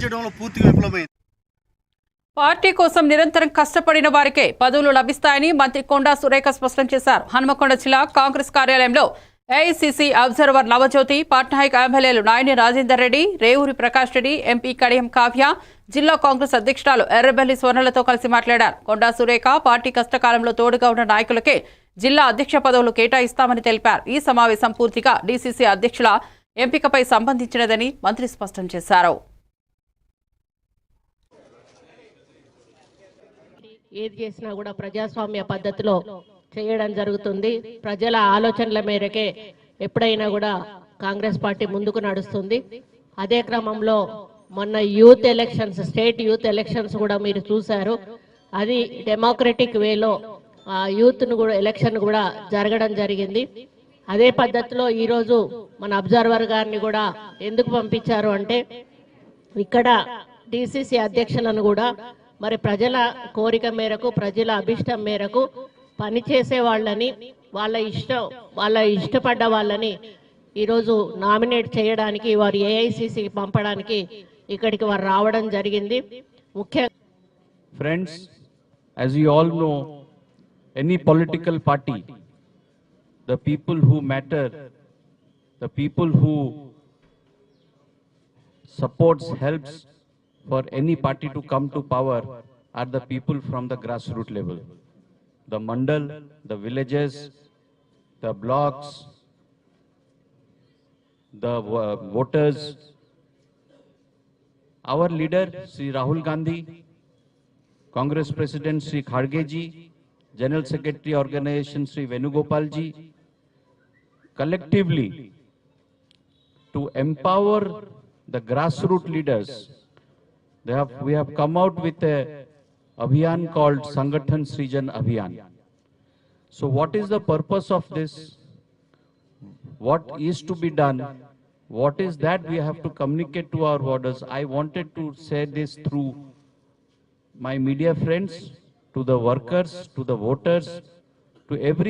చేయడంలో పూర్తిగా విఫలమైంది. పార్టీ కోసం నిరంతరం కష్టపడిన వారికే పదవులు లభిస్తాయని మంత్రి కొండా సురేఖ స్పష్టం చేశారు. హనుమకొండ జిల్లా కాంగ్రెస్ కార్యాలయంలో ఏఐసిసి అబ్జర్వర్ నవజ్యోతి పట్నాయక్ ఎమ్మెల్యేలు నాయని రాజేందర్ రెడ్డి రేవూరి ప్రకాష్ రెడ్డి ఎంపీ కడియం కావ్య జిల్లా కాంగ్రెస్ అధ్యక్షురాలు ఎర్రబెల్లి స్వర్ణలతో కలిసి మాట్లాడారు. కొండా సురేఖ పార్టీ కష్టకాలంలో తోడుగా ఉన్న నాయకులకే జిల్లా అధ్యక్ష పదవులు కేటాయిస్తామని తెలిపారు. ఈ సమావేశం పూర్తిగా డీసీసీ అధ్యక్షుల ఎంపికపై సంబంధించినదని మంత్రి స్పష్టం చేశారు. ఏది చేసినా కూడా ప్రజాస్వామ్య పద్ధతిలో చేయడం జరుగుతుంది. ప్రజల ఆలోచనల మేరకే ఎప్పుడైనా కూడా కాంగ్రెస్ పార్టీ ముందుకు నడుస్తుంది. అదే క్రమంలో మొన్న youth elections state youth elections కూడా మీరు చూశారు. అది డెమోక్రటిక్ వేలో ఆ యూత్ను కూడా ఎలక్షన్ కూడా జరగడం జరిగింది. అదే పద్ధతిలో ఈరోజు మన అబ్జర్వర్ గారిని కూడా ఎందుకు పంపించారు అంటే ఇక్కడ డిసిసి అధ్యక్షులను కూడా మరి ప్రజల కోరిక మేరకు ప్రజల అభిష్టం మేరకు పనిచేసే వాళ్ళని వాళ్ళ ఇష్టం వాళ్ళ ఇష్టపడ్డ వాళ్ళని ఈరోజు నామినేట్ చేయడానికి వారు ఏఐసిసికి పంపడానికి ఇక్కడికి వారు రావడం జరిగింది. ముఖ్య friends as you all know any political party the people who matter the people who supports helps for any party to come to power are the people from the grassroots level. The mandal, the villages, the blocks, the voters. Our leader, Sri Rahul Gandhi, Congress President Sri Kharge ji, General Secretary Organization Sri Venugopal ji, collectively to empower the grassroots leaders. Have, we have come out with a abhiyan called Sangathan Srijan Abhiyan. So what is the purpose of this? What is to be done? What is that we have to communicate to our voters? I wanted to say this through my media friends, to the workers, to the voters, to every